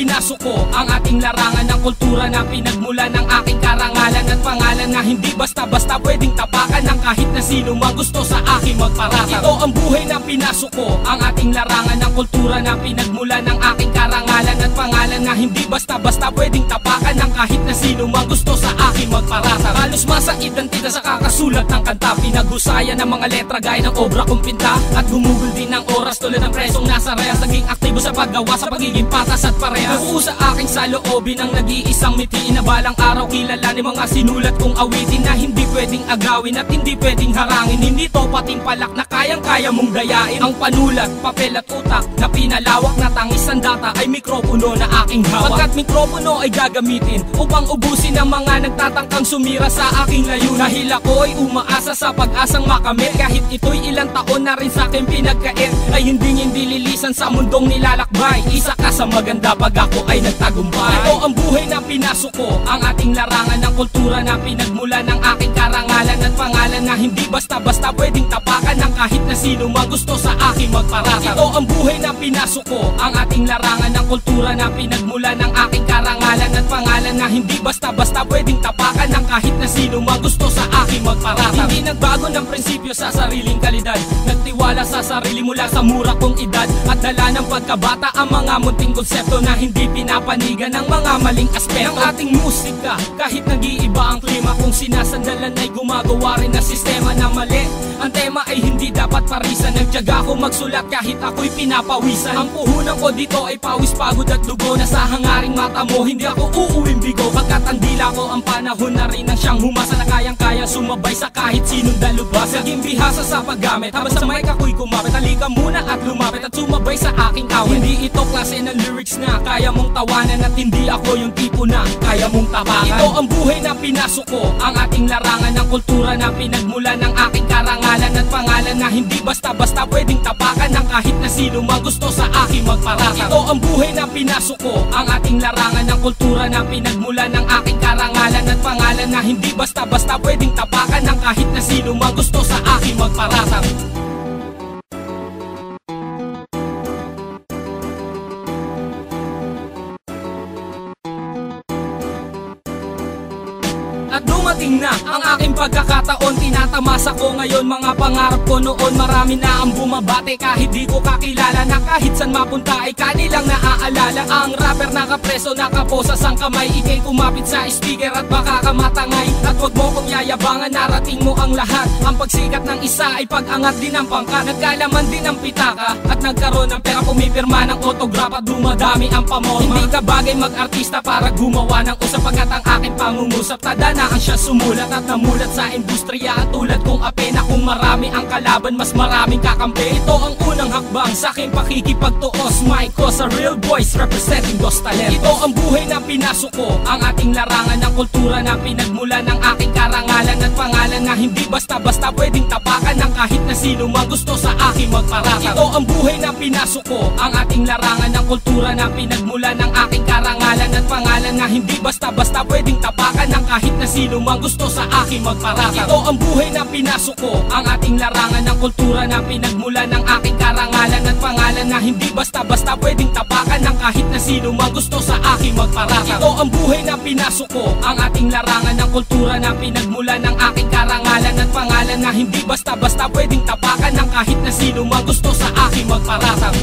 pinasok ko. Ang ating larangan ng kultura na pinagmula ng aking karangalan At pangalan na hindi basta-basta pwedeng tapakan Ng kahit na sino magusto sa aking magparatang Ito ang buhay na pinasok ko. Ang ating larangan ng kultura na pinagmula ng aking karangalan pangalan na hindi basta-basta pwedeng tapakan Ng kahit na sino magusto sa aking magparatang Halos masa identidad sa kakasulat ng kanta. Pinaghusayan ng mga letra gaya ng obra kong pinta. At gumugol din ng oras tulad ng presong nasa rehas. Naging aktibo sa paggawa sa pagiging patas at parehas. Nabuo sa aking saloobin ng nag-iisang mitiin Na balang araw kilalanin mga sinulat kong awitin Na hindi pwedeng agawin at hindi pwedeng harangin. Hindi to pating palak na kayang-kaya mong dayain. Ang panulat, papel at utak na pinalawak na tangis ang data ay mikropono na aking hawak. Pagkat mikropono ay gagamitin upang ubusin ang mga nagtatangkang sumira sa aking layo Dahil ako ay umaasa sa pag-asang makamit. Kahit ito'y ilang taon na rin sa akin pinagkait Ay hindi hindi lilisan sa mundong nilalakbay. Isa ka sa maganda pag ako ay nagtagumpay. Ito ang buhay na pinasok ko Ang ating larangan ng kultura na pinagmula ng aking karangalan At pangalan na hindi basta-basta pwedeng tapakan Ng kahit na sino magusto sa aking magparatang Ito ang buhay na pinasok ko Ang ating larangan ng kultura na pinagmula ng aking karangalan At pangalan na hindi basta-basta pwedeng tapakan Ng kahit na sino magusto sa aking magparatang Hindi nagbago ng prinsipyo sa sariling kalidad. Nagtiwala sa sarili mula sa mura kong edad At dala ng pagkabata ang mga munting konsepto Na hindi pinapanigan ng mga maling aspeto. Ng ating musika kahit nag-iiba ang klima Kung sinasandalan ay gumagawa rin na sistema na mali. Ang tema ay hindi dapat parisan. Nagtyaga ko magsulat kahit ako'y pinapawisan. Ang puhunan ko dito ay pawis pagod at dugo. Na sa hangaring mata mo hindi ako uuwing bigo. Pagkat ang dila ko ang panahon na rin ang siyang humasa Na kayang-kaya sumabay sa kahit sinong dalubhasa. Naging bihasa sa paggamit habang sa mic ako'y kumapit at lumapit at sumabay sa aking awit Hindi ito klase ng lyrics na kaya mong tawanan At hindi ako yung tipo na kaya mong tapakan. Ito ang buhay na pinasok ko Ang ating larangan ng kultura na pinagmula ng aking karangalan At pangalan na hindi basta-basta pwedeng tapakan Ng kahit na sino magusto sa aking magparatang Ito ang buhay na pinasok ko Ang ating larangan ng kultura na pinagmula ng aking karangalan At pangalan na hindi basta-basta pwedeng tapakan Ng kahit na sino magusto sa aking magparatang At dumating na ang aking pagkakataon. Tinatamasa ko ngayon mga pangarap ko noon. Marami na ang bumabate kahit di ko kakilala Na kahit san mapunta ay kanilang naaalala. Ang rapper nakapreso nakaposa sang kamay. Ikay kumapit sa speaker at baka ka matangay At wag mo kong yayabangan narating mo ang lahat. Ang pagsikat ng isa ay pag-angat din ng pangkat Nagkalaman din ang pitaka At nagkaroon ng pera pumipirma ng autograph At dumadami ang pamorma. Hindi ka bagay mag-artista para gumawa ng usap Pagkat ang aking pangungusap Tadana ang siya sumulat at namulat sa industriya. At tulad kong apena kung marami ang kalaban Mas maraming kakampi. Ito ang unang hakbang sa aking pakikipagtuos. Mike sa real voice representing dos talentos Ito ang buhay na pinasok ko Ang ating larangan ng kultura na pinagmula ng aking karangalan At pangalan na hindi basta-basta pwedeng tapakan Ng kahit na sino magusto sa aking magparatang Ito ang buhay na pinasok ko Ang ating larangan ng kultura na pinagmula ng aking karangalan At pangalan na hindi basta-basta pwedeng tapakan Ng kahit na sino magusto sa aking magparatang Ito ang buhay na pinasok ko Ang ating larangan ng kultura na pinagmula ng aking karangalan At pangalan na hindi basta-basta pwedeng tapakan Ng kahit na sino magusto sa aking magparatang Ito ang buhay na pinasok ko Ang ating larangan ng kultura na pinagmula ng aking karangalan At pangalan na hindi basta-basta pwedeng tapakan Ng kahit na sino magusto sa aking magparatang